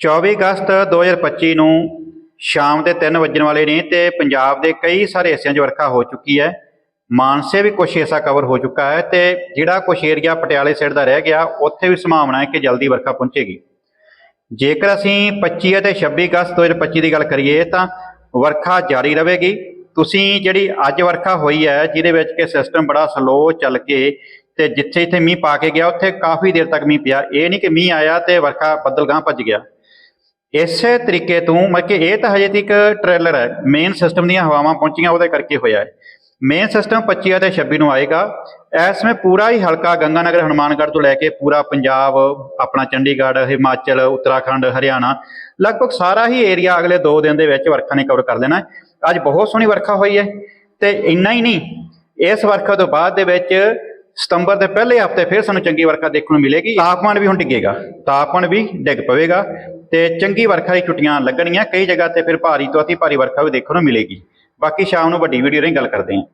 24 ਅਗਸਤ 2025 ਨੂੰ ਸ਼ਾਮ ਦੇ 3 ਵਜਣ ਵਾਲੇ ਨੇ ਤੇ ਪੰਜਾਬ ਦੇ ਕਈ ਸਾਰੇ ਹਿੱਸਿਆਂ 'ਚ ਵਰਖਾ ਹੋ ਚੁੱਕੀ ਹੈ। ਮਾਨਸੇ ਵੀ ਕੁਝ ਹਿੱਸਾ ਕਵਰ ਹੋ ਚੁੱਕਾ ਹੈ ਤੇ ਜਿਹੜਾ ਕੁਝ ਏਰੀਆ ਪਟਿਆਲੇ ਸਾਈਡ ਦਾ ਰਹਿ ਗਿਆ, ਉੱਥੇ ਵੀ ਸੰਭਾਵਨਾ ਹੈ ਕਿ ਜਲਦੀ ਵਰਖਾ ਪਹੁੰਚੇਗੀ। ਜੇਕਰ ਅਸੀਂ 25 ਅਤੇ 26 ਅਗਸਤ 2025 ਦੀ ਗੱਲ ਕਰੀਏ ਤਾਂ ਵਰਖਾ ਜਾਰੀ ਰਹੇਗੀ। ਤੁਸੀਂ ਜਿਹੜੀ ਅੱਜ ਵਰਖਾ ਹੋਈ ਹੈ, ਜਿਹਦੇ ਵਿੱਚ ਕਿ ਸਿਸਟਮ ਬੜਾ ਸਲੋ ਚੱਲ ਕੇ ਤੇ ਜਿੱਥੇ ਜਿੱਥੇ ਮੀਂਹ ਪਾ ਕੇ ਗਿਆ, ਉੱਥੇ ਕਾਫੀ ਦੇਰ ਤੱਕ ਮੀਂਹ ਪਿਆ। ਇਹ ਨਹੀਂ ਕਿ ਮੀਂਹ ਆਇਆ ਤੇ ਵਰਖਾ ਬੱਦਲ ਗਾਂ ਭੱਜ ਗਿਆ। ਇਸੇ ਤਰੀਕੇ ਤੋਂ ਮਤਲਬ ਕਿ ਇਹ ਤਾਂ ਹਜੇ ਤੱਕ ਟ੍ਰੇਲਰ ਹੈ ਮੇਨ ਸਿਸਟਮ ਦੀਆਂ ਹਵਾਵਾਂ ਪਹੁੰਚੀਆਂ ਉਹਦੇ ਕਰਕੇ ਹੋਇਆ ਹੈ। ਮੇਨ ਸਿਸਟਮ 25 ਅਤੇ 26 ਨੂੰ ਆਏਗਾ। ਇਸ ਵਿੱਚ ਪੂਰਾ ਹੀ ਹਲਕਾ ਗੰਗਾਨਗਰ, ਹਨੂਮਾਨਗੜ੍ਹ ਤੋਂ ਲੈ ਕੇ ਪੂਰਾ ਪੰਜਾਬ, ਆਪਣਾ ਚੰਡੀਗੜ੍ਹ, ਹਿਮਾਚਲ, ਉੱਤਰਾਖੰਡ, ਹਰਿਆਣਾ, ਲਗਭਗ ਸਾਰਾ ਹੀ ਏਰੀਆ ਅਗਲੇ 2 ਦਿਨ ਦੇ ਵਿੱਚ ਵਰਖਾ ਨੇ ਕਵਰ ਕਰ ਲੈਣਾ ਅੱਜ ਬਹੁਤ ਸੋਹਣੀ ਵਰਖਾ ਹੋਈ ਹੈ ਤੇ ਇੰਨਾ ਹੀ ਨਹੀਂ, ਇਸ ਵਰਖਾ ਤੋਂ ਬਾਅਦ ਦੇ ਵਿੱਚ ਸਤੰਬਰ ਦੇ ਪਹਿਲੇ ਹਫ਼ਤੇ ਫਿਰ ਸਾਨੂੰ ਚੰਗੀ ਵਰਖਾ ਦੇਖਣ ਨੂੰ ਮਿਲੇਗੀ। ਤਾਪਮਾਨ ਵੀ ਹੁਣ ਡਿੱਗੇਗਾ। ਤਾਪਮਾਨ ਵੀ ਡਿੱਗ ਪਵੇਗਾ ਤੇ ਚੰਗੀ ਵਰਖਾ ਦੀ ਛੁੱਟੀਆਂ ਲੱਗਣਗੀਆਂ ਕਈ ਜਗ੍ਹਾ ਤੇ ਫਿਰ ਭਾਰੀ ਤੋਂ ਅਤੀ ਭਾਰੀ ਵਰਖਾ ਵੀ ਦੇਖਣ ਨੂੰ ਮਿਲੇਗੀ। ਬਾਕੀ ਸ਼ਾਮ ਨੂੰ ਵੱਡੀ ਵੀਡੀਓ ਰਾਹੀਂ ਗੱਲ ਕਰਦੇ ਹਾਂ।